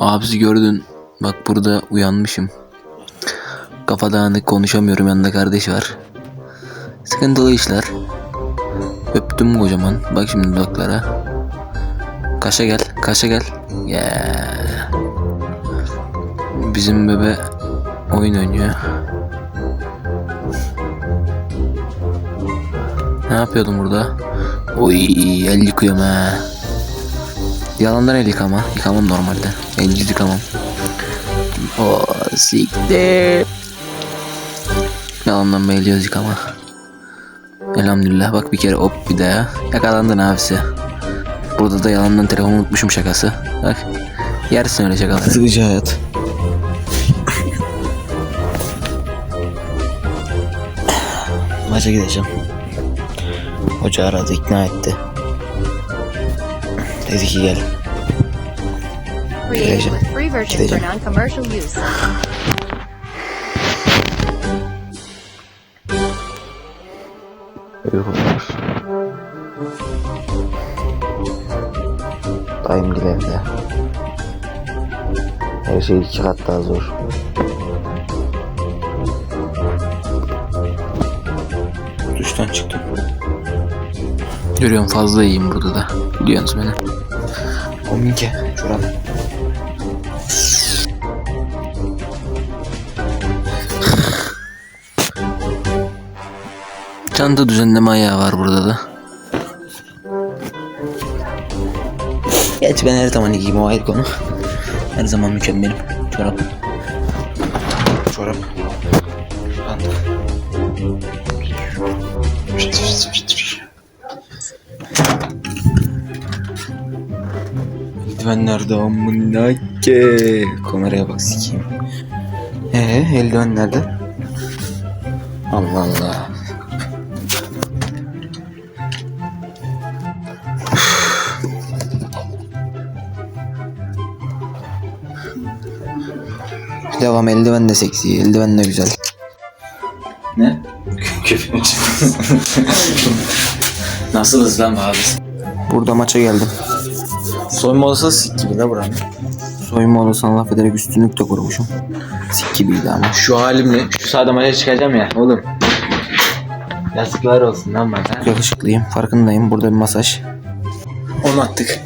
Abisi gördün. Bak burada uyanmışım. Kafa dağınık konuşamıyorum yanında kardeş var. Sıkıntılı işler. Öptüm kocaman. Bak şimdi dudaklara. Kaşa gel. Kaşa gel. Ya. Bizim bebe oyun oynuyor. Ne yapıyordum burada? Oy el yıkıyorum ha. Yalandan el yıkama. Yıkamam normalde. El yüz yıkamam. O siktir. Yalandan el yüz yıkama. Elhamdülillah bak bir kere hop bir daha. Yakalandın abisi. Burada da yalandan telefonu unutmuşum şakası. Bak. Yersin öyle şakaları. Sıkıcı hayat. Maça gideceğim. Hoca aradı ikna etti. Dedi ki gel. Created Gideceğim. with free version for Gideceğim. non-commercial use. Uykumuz. Dayım gel evde. Her şey iki kat daha zor. Duştan çıktım. Görüyorum fazla iyiyim burada da. Biliyorsunuz beni. O minke. Çanta düzenleme ayağı var burada da. Gerçi ben her zaman giyeyim o ayrı konu. Her zaman mükemmelim. Çorap. Çorap. Çanta. Eldivenler de amına ke. Kameraya bak sikeyim. Ee, eldiven nerede? Allah Allah. Devam eldiven de seksi, eldiven de güzel. Ne? Köpeğim Nasılız lan abi? Burada maça geldim. Soyunma odası sik gibi la buranın. Soyunma odasına laf ederek üstünlük de kurmuşum. Sik gibiydi ama. Şu halimle şu sağda maça çıkacağım ya oğlum. Yazıklar olsun lan bana. Yakışıklıyım farkındayım. Burada bir masaj. Onu attık.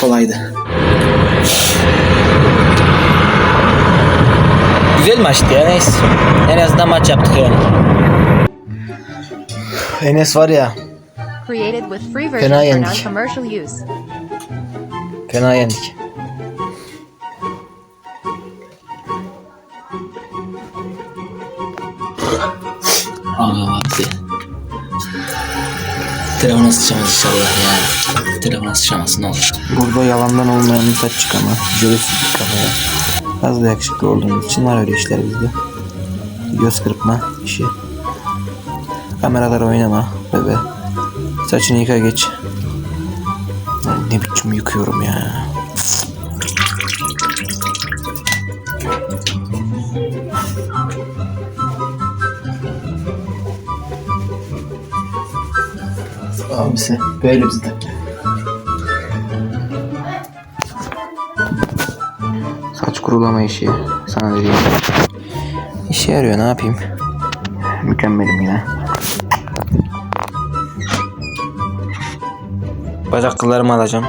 Kolaydı. Güzel maçtı ya neyse. En azından maç yaptık yani. Enes var ya Created with free version Fena for yendik. non-commercial use. fena yendik. Abi. Telefona sıçamaz inşallah ya. Telefona sıçamaz ne olur. Burada yalandan olmayan bir saç çıkama. Jöle sürdük kafaya. Az da yakışıklı olduğumuz için var öyle işler bizde. Göz kırpma işi. Kameralar oynama bebe. Saçını yıka geç. Ne biçim yıkıyorum ya. Abisi böyle bizde. Saç kurulama işi sana dediğim. İşe yarıyor ne yapayım? Mükemmelim yine. Bacak kıllarımı alacağım.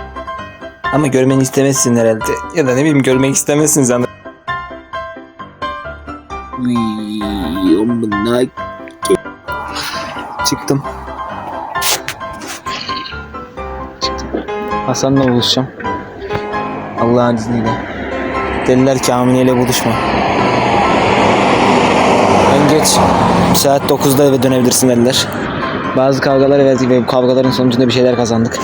Ama görmeni istemezsin herhalde. Ya da ne bileyim görmek istemezsin sen. Çıktım. Çıktım. Hasan'la buluşacağım. Allah'ın izniyle. Dediler ki Amine ile buluşma. En geç saat 9'da eve dönebilirsin dediler. Bazı kavgalar verdik ve bu kavgaların sonucunda bir şeyler kazandık.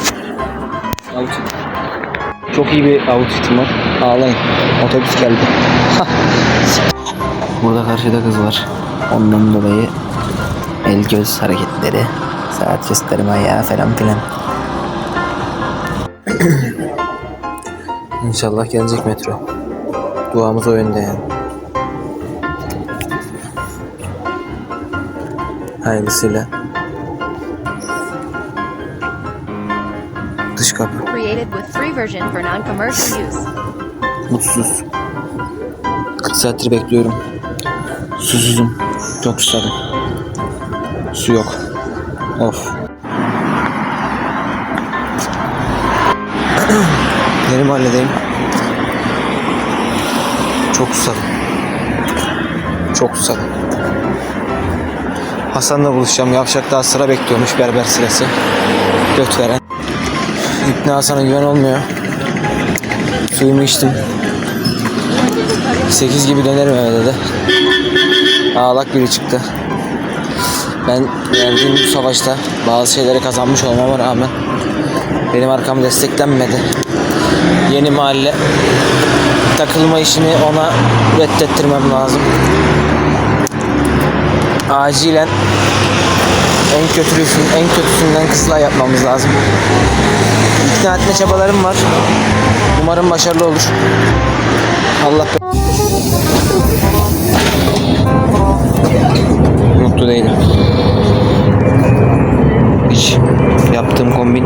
Çok iyi bir outfitim var. Ağlayın. Otobüs geldi. Burada karşıda kız var. Ondan dolayı el göz hareketleri, saat gösterme ayağı falan filan. İnşallah gelecek metro. Duamız o yönde yani. Hayırlısıyla. Created with free version for non-commercial use. Mutsuz. 40 saattir bekliyorum. Susuzum. Çok susadım. Su yok. Of. Yeni mahalledeyim. Çok susadım. Çok susadım. Hasan'la buluşacağım. Yavşak daha sıra bekliyormuş berber sırası. Göt veren. İbni Hasan'a güven olmuyor. Suyumu içtim. 8 gibi dönerim eve dedi. Ağlak biri çıktı. Ben verdiğim bu savaşta bazı şeyleri kazanmış olmama rağmen benim arkam desteklenmedi. Yeni mahalle takılma işini ona reddettirmem lazım. Acilen en kötüsün, en kötüsünden kızla yapmamız lazım. İkna etme çabalarım var. Umarım başarılı olur. Allah Mutlu değilim. Hiç yaptığım kombin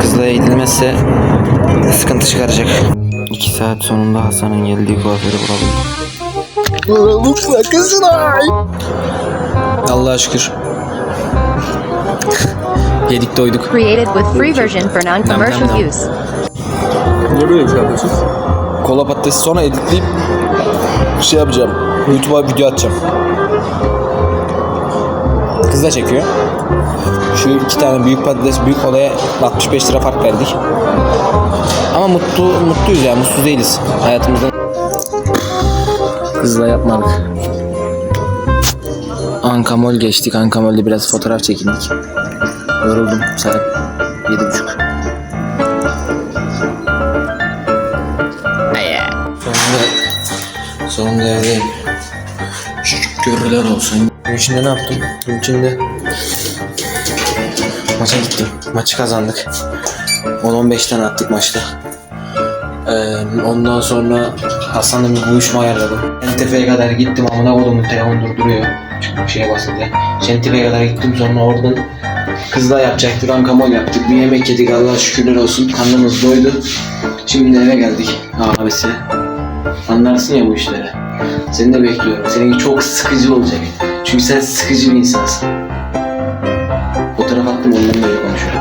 kızla eğitilmezse sıkıntı çıkaracak. İki saat sonunda Hasan'ın geldiği kuaförü bulabildim. Allah'a şükür. Yedik doyduk. Created with free version for non-commercial use. Niye böyle bir şey yapıyorsun? Kola patatesi sonra editleyip şey yapacağım. YouTube'a video atacağım. Kız da çekiyor. Şu iki tane büyük patates büyük kolaya 65 lira fark verdik. Ama mutlu mutluyuz ya mutsuz değiliz hayatımızda. Kızla yapmadık. Ankamol geçtik. Ankamol'de biraz fotoğraf çekindik. Yoruldum. Saat yedi buçuk. Sonunda, sonunda evdeyim. Şükürler olsun. Gün içinde ne yaptım? Gün içinde maça gittim. Maçı kazandık. 10-15 tane attık maçta. Ee, ondan sonra Hasan'la bir buluşma ayarladım. Şentepe'ye kadar gittim amına kodumun telefon durduruyor. Şeye basınca. Şentepe'ye kadar gittim sonra oradan kızla yapacaktık. Ankamol yaptık. Bir yemek yedik Allah'a şükürler olsun. Karnımız doydu. Şimdi eve geldik abisi. Anlarsın ya bu işleri. Seni de bekliyorum. Seninki çok sıkıcı olacak. Çünkü sen sıkıcı bir insansın. Fotoğraf attım ondan böyle konuşuyorum.